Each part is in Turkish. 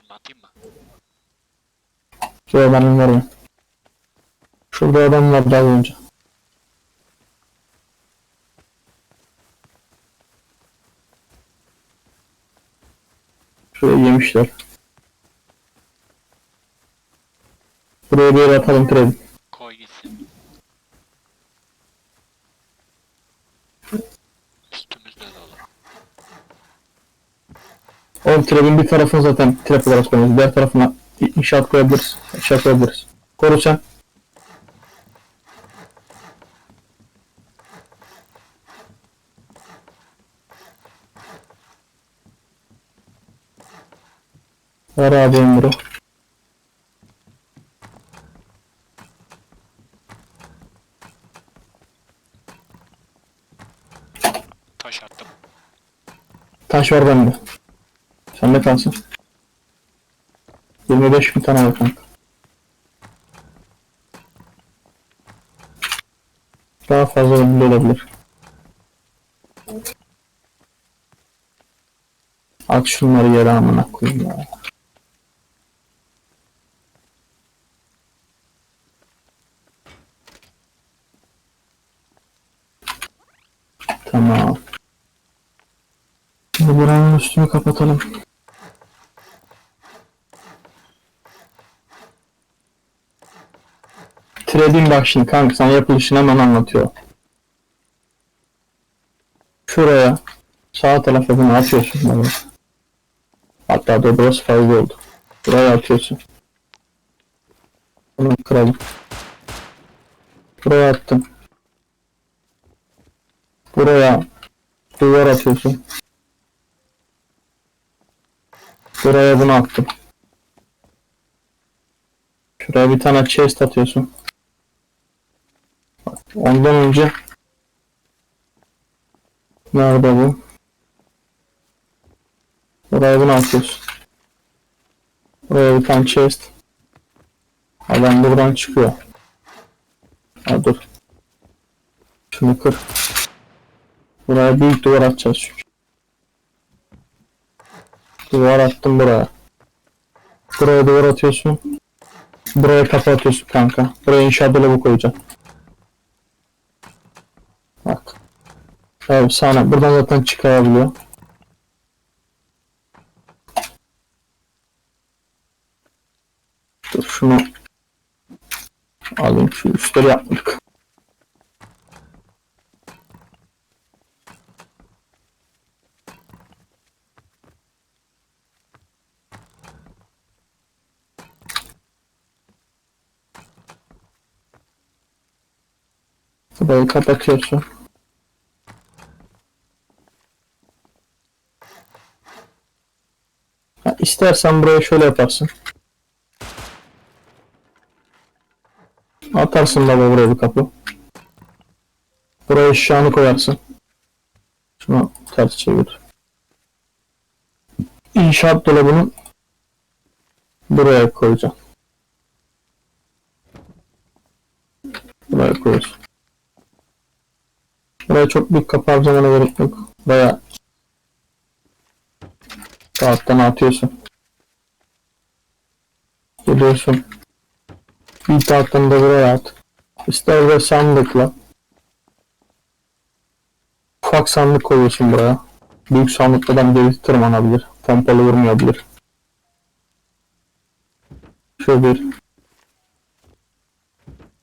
Mermi atayım mı? Şuraya benim var ya. Şurada adam var daha önce. Şuraya yemişler. Buraya bir atalım kredi. Koy gitsin. Üstümüzde dolu. O trebin bir tarafını zaten trap olarak koyuyoruz. Diğer tarafına inşaat koyabiliriz. İnşaat koyabiliriz. Koru sen. Ver abi Emre. Taş attım. Taş var bende. Sende kalsın. 25 bin tane var kanka. Daha fazla bile olabilir. At şunları yere amına koyayım ya. Tamam. Şimdi buranın üstünü kapatalım. Trading bak şimdi kanka sana yapılışını hemen anlatıyor. Şuraya sağ tarafa bunu atıyorsun böyle. Hatta da burası fazla oldu. Buraya atıyorsun. Bunu kıralım. Buraya attım. Buraya duvar atıyorsun. Buraya bunu attım. Şuraya bir tane chest atıyorsun. Ondan önce Nerede bu? Buraya bunu atıyorsun. Buraya bir tane chest. Adam buradan çıkıyor. Ha dur. Şunu kır. Buraya büyük duvar atacağız çünkü. Duvar attım buraya. Buraya duvar atıyorsun. Buraya kapı atıyorsun kanka. Buraya inşaat dolabı koyacaksın. Bak. Evet sana buradan zaten çıkabiliyor. Dur şunu alayım şu üstleri yapmadık. Burayı kapatıyorsun. Ha, istersen buraya şöyle yaparsın. Atarsın baba buraya bir kapı. Buraya eşyanı koyarsın. Şunu ters çevir. İnşaat dolabını buraya koyacağım. Buraya koyuyorsun. Buraya çok büyük kapı harcamana gerek yok. Buraya Kağıttan atıyorsun. Geliyorsun. Bir kağıttan da buraya at. İster de sandıkla. Ufak sandık koyuyorsun buraya. Büyük sandıklardan geri tırmanabilir. Pompalı vurmayabilir. Şu bir.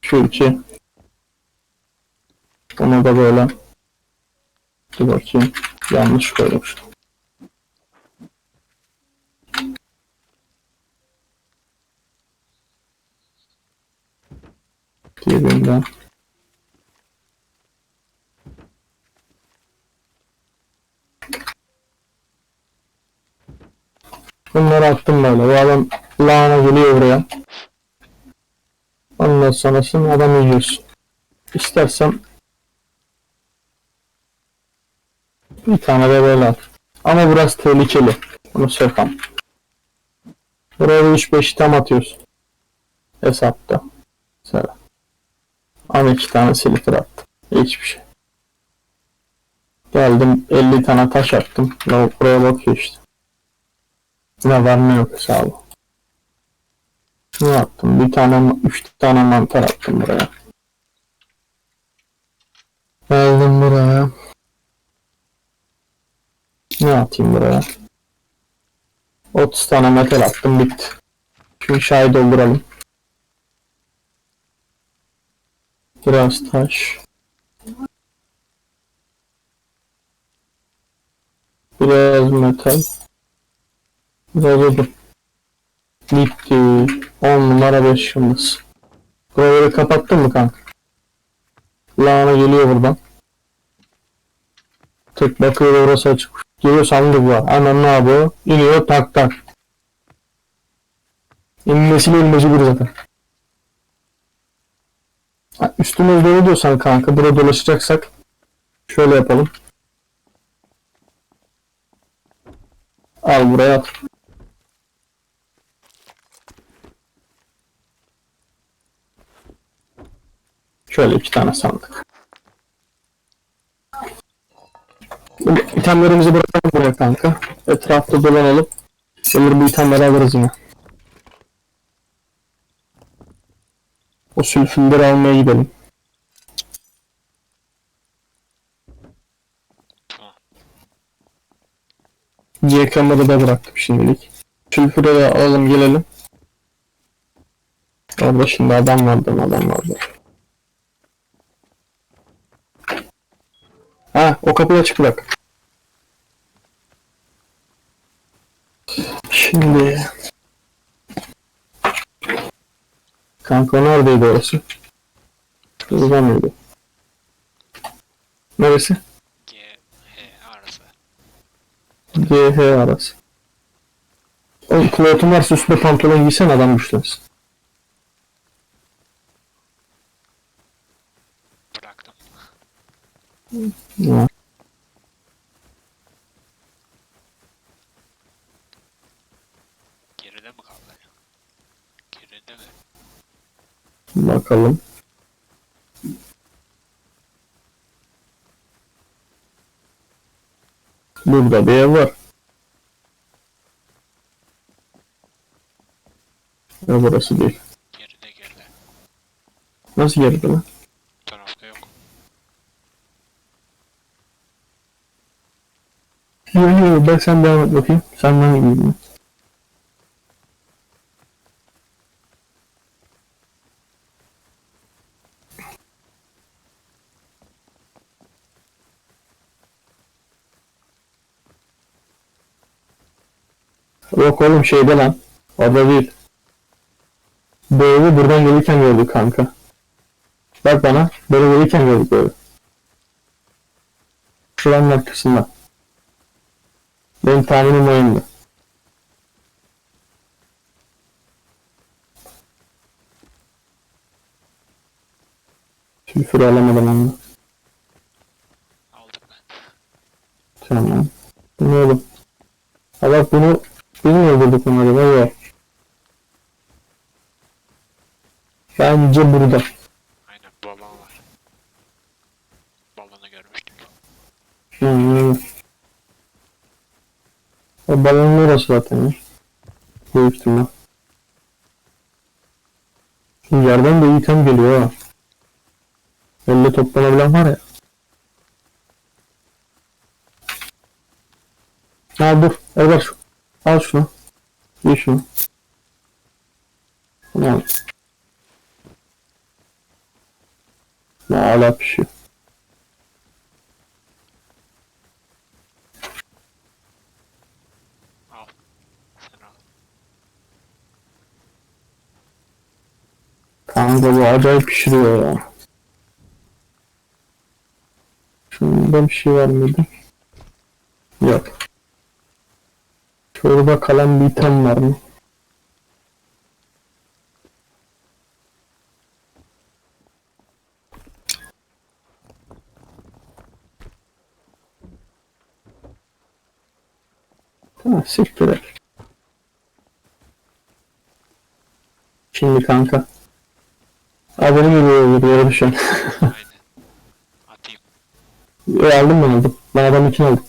Şu iki. Bunu da böyle. Dur bakayım. Yanlış koymuştum. Diğerinden. Bunları attım böyle. Bu adam lahana geliyor buraya. Ondan sonrasını adam yiyorsun. İstersen bir tane de böyle at. Ama burası tehlikeli. Bunu söyleyeyim. Buraya 3-5 tam atıyorsun. Hesapta. Mesela. Ama iki tane silifir attım. Hiçbir şey. Geldim 50 tane taş attım. Lavuk buraya bakıyor işte. Ne var ne yok hesabı. Şunu attım. Bir tane, üç tane mantar attım buraya. Geldim buraya. Ne atayım buraya? 30 tane metal attım bitti. Şu şahit dolduralım. Biraz taş. Biraz metal. Biraz odun. Bitti. 10 numara 5 yıldız. Buraları kapattın mı kanka? Lağına geliyor buradan. Tek bakıyor orası açık. Geliyor sandık var. Hemen ne yapıyor? İniyor tak tak. İnmesiyle mecbur zaten. Üstüne doğru diyorsan kanka burada dolaşacaksak şöyle yapalım. Al buraya at. Şöyle iki tane sandık. İtemlerimizi bırakalım buraya kanka. Etrafta dolanalım. Gelir bu itemleri alırız yine. O sülfünleri almaya gidelim. Kamerayı da bıraktık şimdilik. Sülfürü de alalım gelelim. Orada şimdi adam vardı adam vardı. Ha o kapıda açık bırak. Şimdi Kanka neredeydi orası? Burada mıydı? Neresi? G, H arası. GH arası. Oğlum klotun varsa üstüne pantolon giysen adam güçlensin. Bıraktım. Ya. Geride mi kaldı? Geride mi? Bakalım. Burada bir ev var. Ya burası değil. Geride geride. Nasıl geride lan? Bu tarafta yok. Yok yok ben sen devam et bakayım. Senden gideyim. Yok oğlum şeyde lan. Orada değil. Evi buradan gelirken gördük kanka. Bak bana. Böyle gelirken gördük evi. Şuranın arkasında. Benim tahminim o yönde. Sülfür alamadım onu. Aldım ben. Tamam. Bu ne oğlum? Ha bak bunu biz mi öldürdük bunları? Ne var? Bence burada. Aynen balon var. Balonu görmüştük. Hı. O balonun orası zaten. Büyük ihtimal. Yerden de item geliyor ha. Elle toplanabilen var ya. Ha dur. Al ver şu. Al şunu. İyi şunu. Tamam. Ne hala pişiyor. Al. Sen al. Kanka bu acayip pişiriyor ya. Şunda bir şey var mıydı? Yok. Şurada kalan bir item var mı? Ha, siktir et. Şimdi kanka. Abi benim yürüyor yürüyor düşen. Aynen. Atayım. Yo, aldım ben aldım. Ben adam için aldım.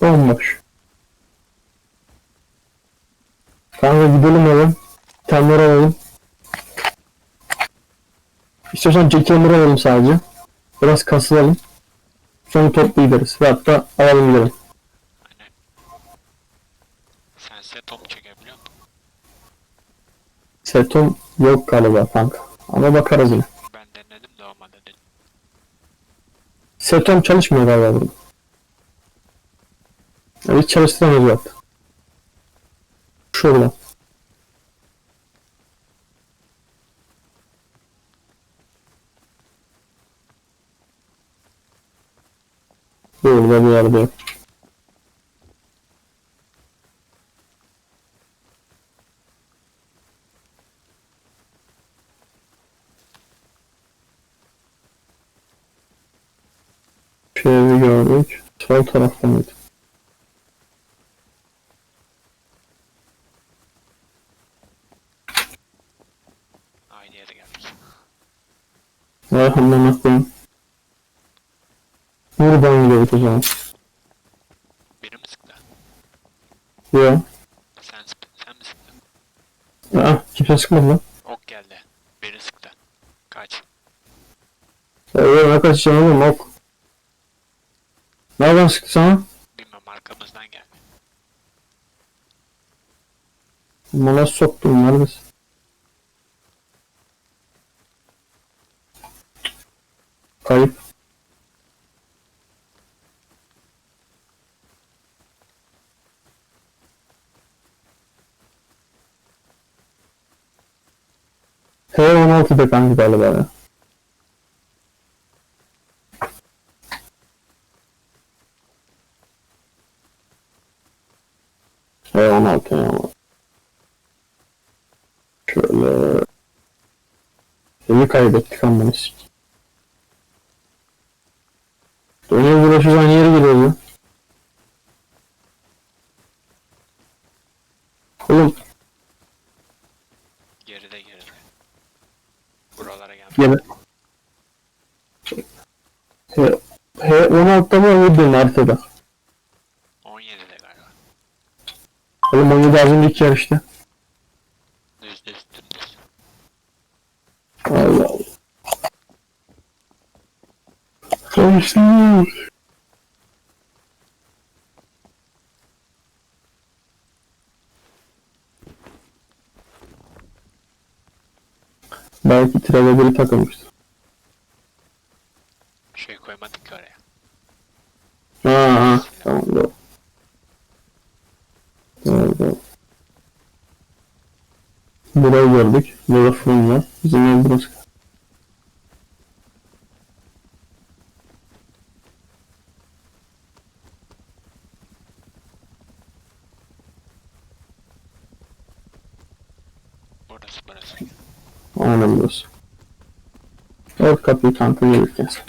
Olmuş. Kanka gidelim oğlum. Temler alalım. İstiyorsan Jack Hammer alalım sadece. Biraz kasılalım. Sonra toplu gideriz. Ve hatta alalım gidelim. Top çekebiliyor musun? Setom yok galiba kanka. Ama bakarız yine. Ben denedim de olmadı dedim. Setom çalışmıyor galiba burada. Ya hiç çalıştıramıyoruz hatta. Şurada. Burada bir yerde yok. Evi gördük. Sol tarafta mıydı? Aynı yere geldik. Hemen aklım. Buradan gidiyorduk o zaman. Biri mi sıktı? Ya. Sen, sen mi sıktın? Aa, kimse sıkmadı lan. Ok geldi. Biri sıktı. Kaç. Ya ya ne kaçacağım oğlum ok. Nereden sıktı sana? Bilmem arkamızdan geldi. Bana soktun neredesin? Kayıp. H16'da kanka galiba ya. H16 ya. Şöyle. Evi kaybettik amına sik. Dönüyor bulaşız aynı yere geliyor bu. Oğlum Geride geride. Buralara geldi. gene. He, H16'da mı öldün haritada? 17'de galiba. Oğlum 17 az önceki yer işte. Düz dümdüz. Allah Allah. Karıştırıyor. Belki biri takılmıştır. Bir şey koymadık ki oraya. Ha, ha tamam. Doğru doğru. Burayı gördük. Burada fırın var. Bizim ev burası. Burası burası. Aynen burası. Ört kapıyı kanka gelirken sen.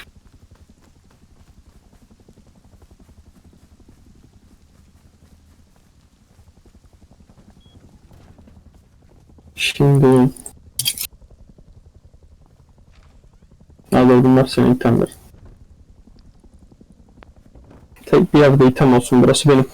Şimdi Abi bunlar senin itemler. Tek bir yerde item olsun burası benim.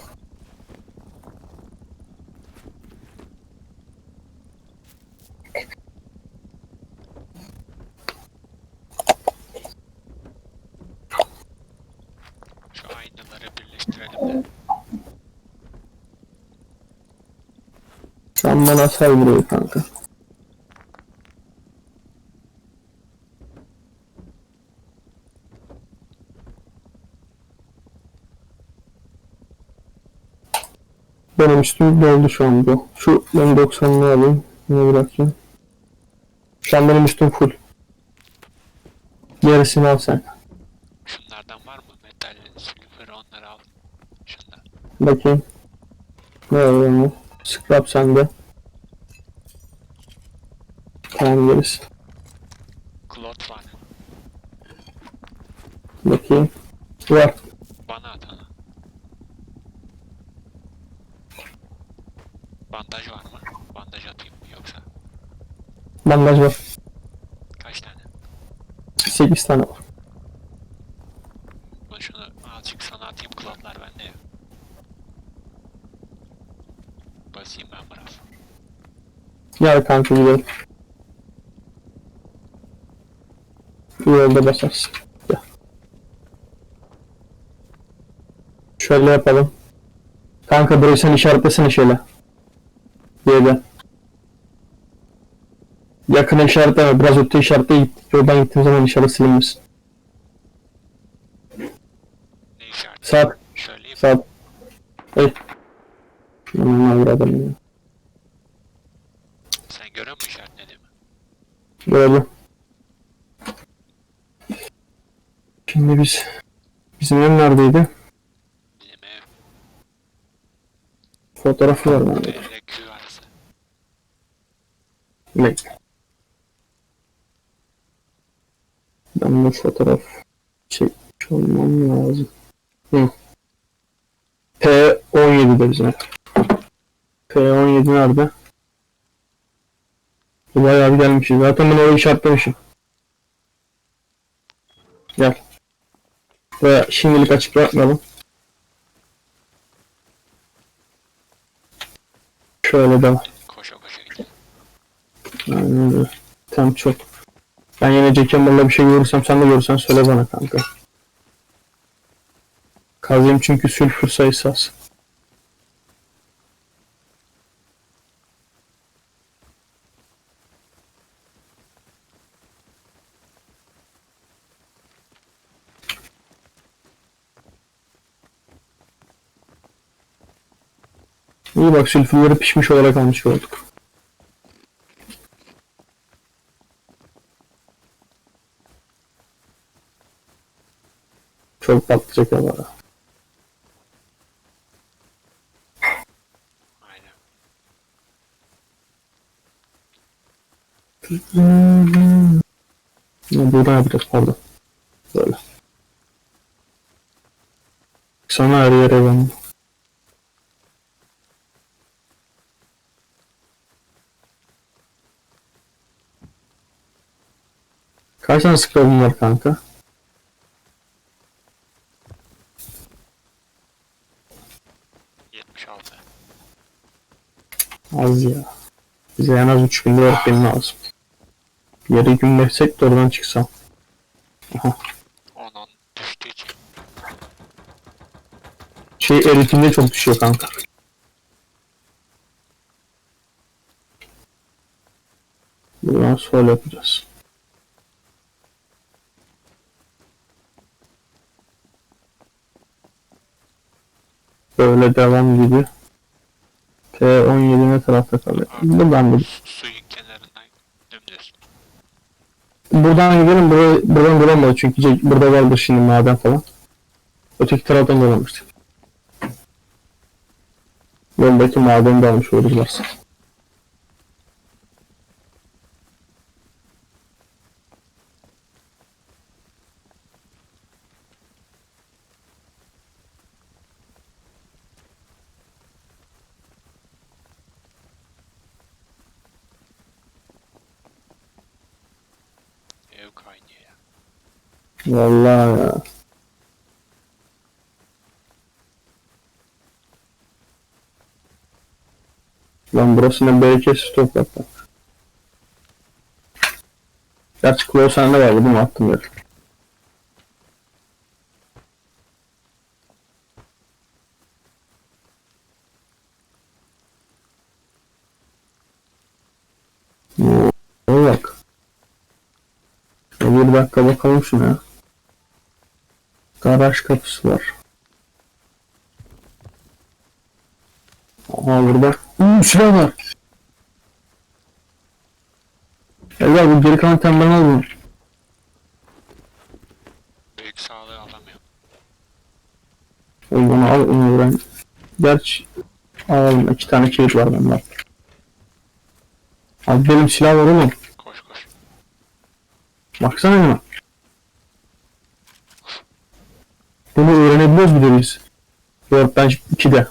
Şu aynaları birleştirelim de. Sen bana say burayı kanka. Benim üstüm doldu şu an bu. Şu ben 90'ını alayım. Yine bırakayım. Şu an benim üstüm full. Gerisini al sen. Şunlardan var mı? Metal, silver onları al. Şundan. Bakayım. Ne var mu? Scrap sende. Tamam gerisi. Bandaj var mı? Bandaj atayım mı yoksa? Bandaj var. Kaç tane? 8 tane var. Başını azıcık sana atayım klonlar bende. Basayım ben bravo. Gel kanka gidelim. Bu yolda basarsın. Gel. Şöyle yapalım. Kanka burayı sen işaretlesene şöyle. Yakına işaretleme. Biraz öte işaretle git. Yoldan gittiğim zaman işaret silinmesin. Ne işaret? Saat. Saat. Ey. Aman avradım ya. Sen görüyor musun işaretlediğimi? Böyle. Şimdi biz bizim ev neredeydi? Bizim ev Fotoğrafı var bende. B ile Q arası. Ne? Ben bu fotoğraf çekmiş olmam lazım. Hı. P17'de bizim ev. P17 nerede? Bu Bayağı bir gelmişiz. Zaten ben orayı işaretlemişim. Gel. Ve şimdilik açık bırakmayalım. Şöyle devam. Koşa koşa gidelim. Öyle. Tamam çok. Ben yine Jack Campbell'la bir şey görürsem sen de görürsen söyle bana kanka. Kazayım çünkü sülfür sayısı az. İyi bak sülfürleri pişmiş olarak almış olduk. Çok patlayacak ama. Aynen. Buradan yapacağız pardon. Böyle. Sana her yere ben. Kaç tane scroll'un var kanka? Yetmiş altı. Az ya. Bize en az 3000 lira benim lazım. Yarı gün beksek de oradan çıksam. On on düştüğü için. Şey eritimde çok düşüyor kanka. Buradan sol yapacağız. Böyle devam gibi. P17 ne tarafta kalıyor? Buradan gidelim. Su- Suyun kenarından dümdüz. Buradan gidelim. Buraya, buradan bulamadı çünkü ce- burada vardır şimdi maden falan. Öteki taraftan bulamıştık. Yoldaki madeni de almış oluruz varsa. Ev kaynıyor ya. Vallahi ya. Lan burası ne bereketsiz toprak bak. Gerçi Klo sende vardı mi? Attım böyle. Oo, bak. Ya bir dakika bakalım şuna. Garaj kapısı var. Aha burada. Uuu silah var. Evler bu geri kalan temben al bunu. Büyük sağlığı alamıyorum. Oğlum onu al onu ben. Gerçi alalım iki tane kilit var bende. Abi benim silah var oğlum. Baksana yana. Bunu öğrenebiliyoruz bir de biz. Workbench 2'de.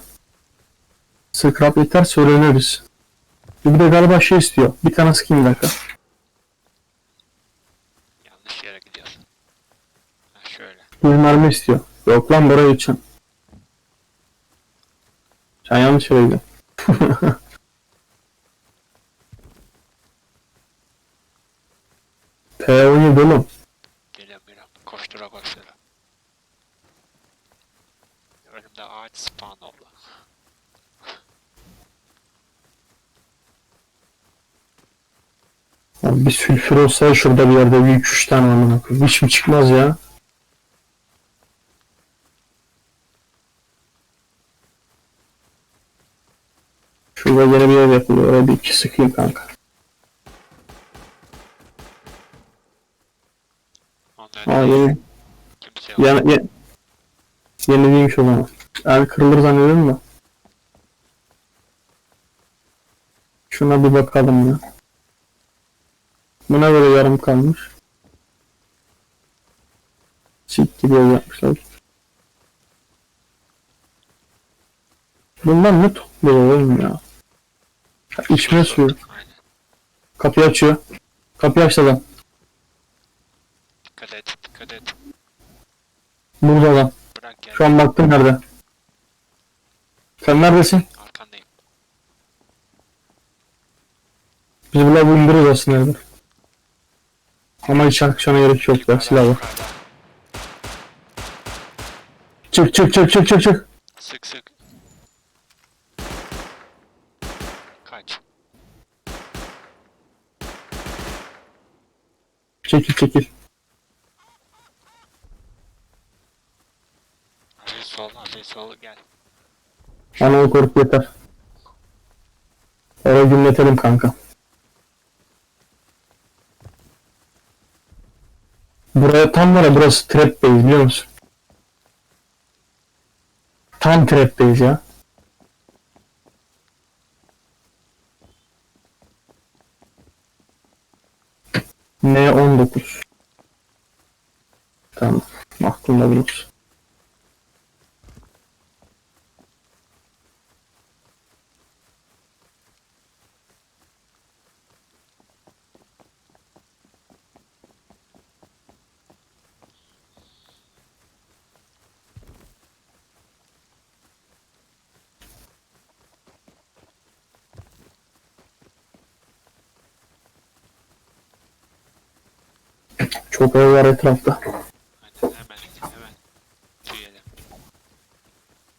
Scrap yeterse öğreniriz. Bir de galiba şey istiyor. Bir tane skin bir dakika. Yanlış yere gidiyorsun. Ha şöyle. Bir mermi istiyor. Yok lan buraya için. Sen yanlış yere gidiyorsun. T17 oğlum. Geliyorum geliyorum. Koştura koştura. Önümde ağaç spawn oldu. Abi bir sülfür olsa şurada bir yerde bir 3 tane amına koyayım. Hiç mi çıkmaz ya? Şurada yeni bir ev yapılıyor. Oraya bir iki sıkayım kanka. Onların Aa yeni, kimse yok. yeni, değilmiş o zaman. Yani kırılır zannediyorum da. Şuna bir bakalım ya. Buna göre yarım kalmış. Sik gibi yapmışlar. Bundan ne topluyor oğlum ya? Ha, İçme suyu. Kapıyı açıyor. Kapıyı aç adam. Dikkat et dikkat et. Burada. Bırak gel. Şu an baktım nerede. Sen neredesin? Arkandayım. Biz bu lavu indiririz aslında evde. Ama hiç akşama gerek yok ya silah var. Çık çık çık çık çık çık. Sık sık. Kaç. Çekil çekil. Hafif sol hafif sol gel. Bana o korku yeter. Oraya gümletelim kanka. Buraya tam var ya burası trap biliyor musun? Tam trap ya. N19 Tamam. Aklımda bulunsun. Çok ev var etrafta. Aynen hemen hemen. Tüyelim.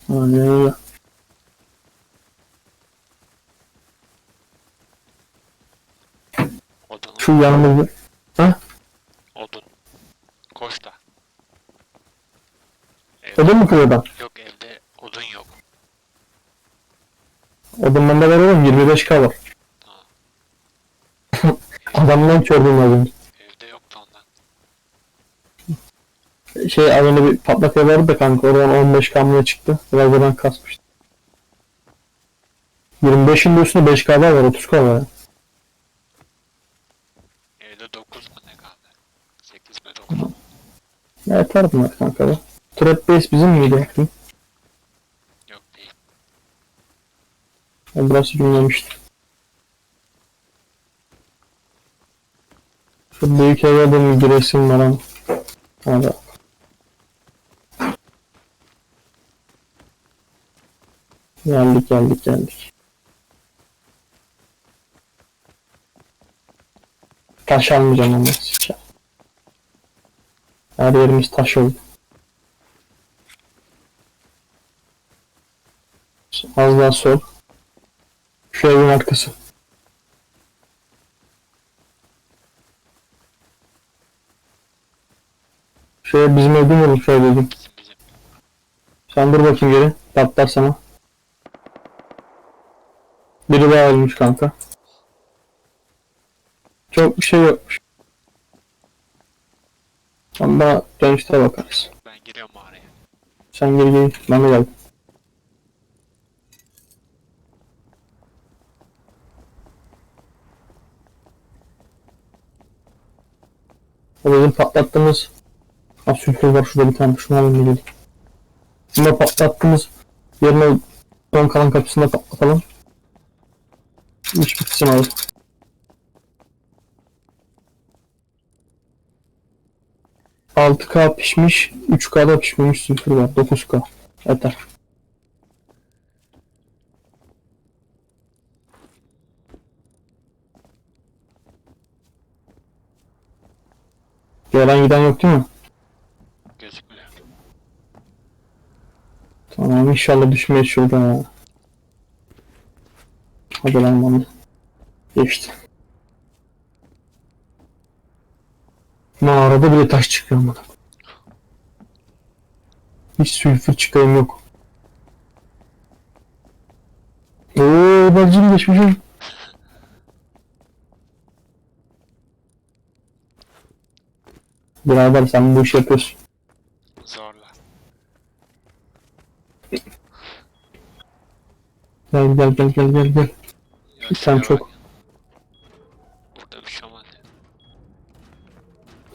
Aynen öyle. Odun. Şu yanımızda. Odun. Koş da. Evde, Odun mu kırıyor adam? yok evde odun yok. Odun bende var oğlum 25k var. Tamam. Adamdan kördüm az önce. Evde yoktu ondan. Şey az önce bir patlakya vardı da kanka oradan 15 kamyon çıktı. Biraz oradan kasmıştı. 25'in de üstünde 5k daha var 30k var. ya. Evde 9 mu ne kaldı? 8 mi 9 mu? Yeter bunlar kanka be. Trap base bizim miydi? Hı? Yok değil. Ya Burası günlemişti. Şu büyük eve de giresim var ama. Hadi. Geldik geldik geldik. Taş almayacağım ama sıçacağım. Her yerimiz taş oldu. Az daha sol. Şu evin arkası. Şöyle bizim evde mi olur şöyle dedim. Sen dur bakayım geri. Patlar sana. Biri daha ölmüş kanka. Çok bir şey yokmuş. Ama dönüşte bakarız. Ben giriyorum mağaraya. Sen geri gel. Ben de geldim. O bizim patlattığımız Ha sülfür var şurada bir tane şunu alayım geleyim. Bunu patlattığımız yerine son kalan kapısını da patlatalım. İş bitsin abi. Altı K pişmiş, 3K'da pişmemiş sülfür var. 9K. Yeter. Gelen giden yok değil mi? Gözükmüyor. Tamam inşallah düşmeyiz şuradan ya. Hadi lan bana. Geçti. Mağarada bile taş çıkıyor bana. Hiç sülfür çıkayım yok. Ooo bacım geçmişim. Birader sen bu işi yapıyorsun. Zorla. Gel gel gel gel gel gel. Sen çok-. Burada bir şey olmadı.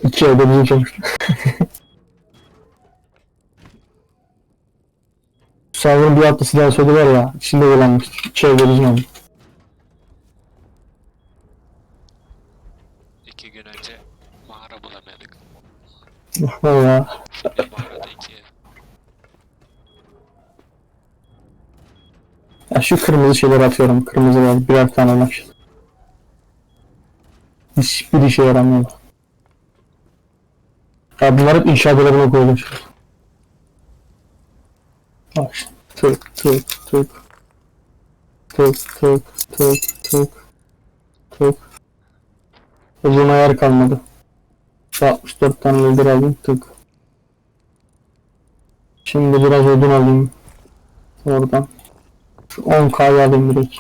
İki bizi çalıştı. Server'ın bir hafta silah söyledi var ya, içinde dolanmış. İki bizim oldu. İki gün önce mağara bulamadık. Valla. Şimdi mağarada iki ev. Ya şu kırmızı şeyleri atıyorum. Kırmızı var. Birer tane var. Hiçbir işe yaramıyor. Ya bunlar hep inşaat dolabına koyduğum şey. Bak şimdi. Tık tık tık. Tık tık tık tık. Tık. Uzun ayar kalmadı. 64 tane öldür aldım. Tık. Şimdi biraz odun alayım. Oradan. Şu 10k'yı alayım direkt.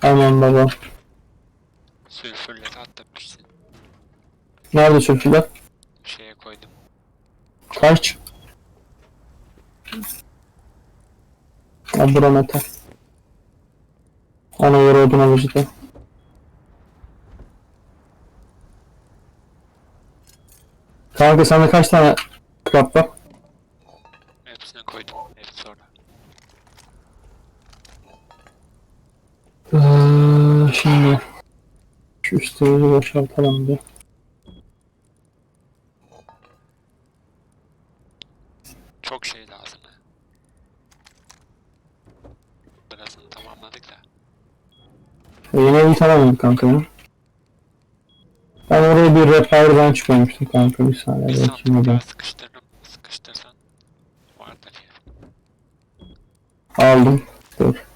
Hemen baba. Sülfürleri atlamışsın. Nerede sülfürler? Şeye koydum. Kaç? Ha bura metal. Ona göre odun alacağız. Kanka sende kaç tane krap var? Hepsini koydum. Hepsi orada. Ee, şimdi şu üstümüzü boşaltalım bir. Çok şey lazım. Birazını tamamladık da. Yine bir tamamladım kanka ya. Ben oraya bir repair'dan çıkarmıştım kanka bir saniye Bir ben. daha sıkıştırdım. Sıkıştırsan vardır yer. Aldım. Dur.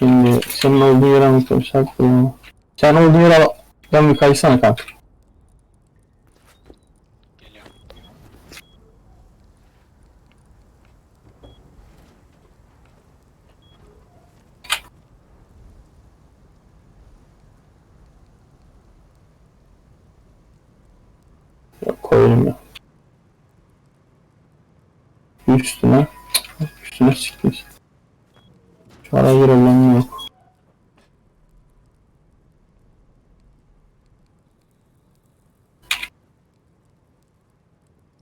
Şimdi senin olduğun yere anlatıyorum. Sen, sen olduğun yere ben bir kaysana kanka. Yok koyayım ya. Üstüne. Üstüne siktir. Araya gir olan yok.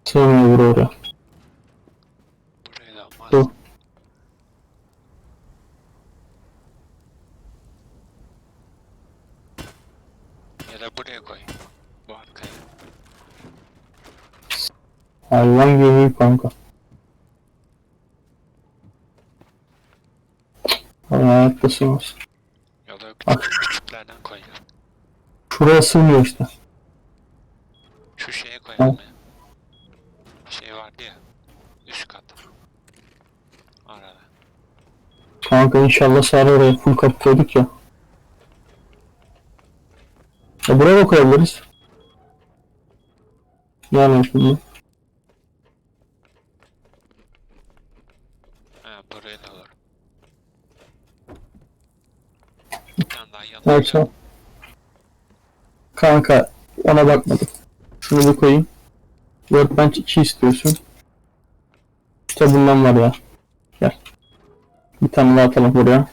Sığmıyor vur oraya. Buraya da olmaz. Dur. Ya da buraya koy. Bu arkaya. Hayvan gibi kanka. Sığmaz. Ya da Bak. küçük, küçüklerden koy. ya. Şuraya sığmıyor işte. Şu şeye koyalım Al. ya. Şey vardı ya. Üst kat. Arada. Kanka inşallah sarı oraya full kapı koyduk ya. Ya buraya da koyabiliriz. Yani şimdi. Ha buraya da olur. Bir tamam. Kanka ona bakmadım. Şunu bir koyayım. Workbench 2 istiyorsun. İşte bundan var ya. Gel. Bir tane daha atalım buraya.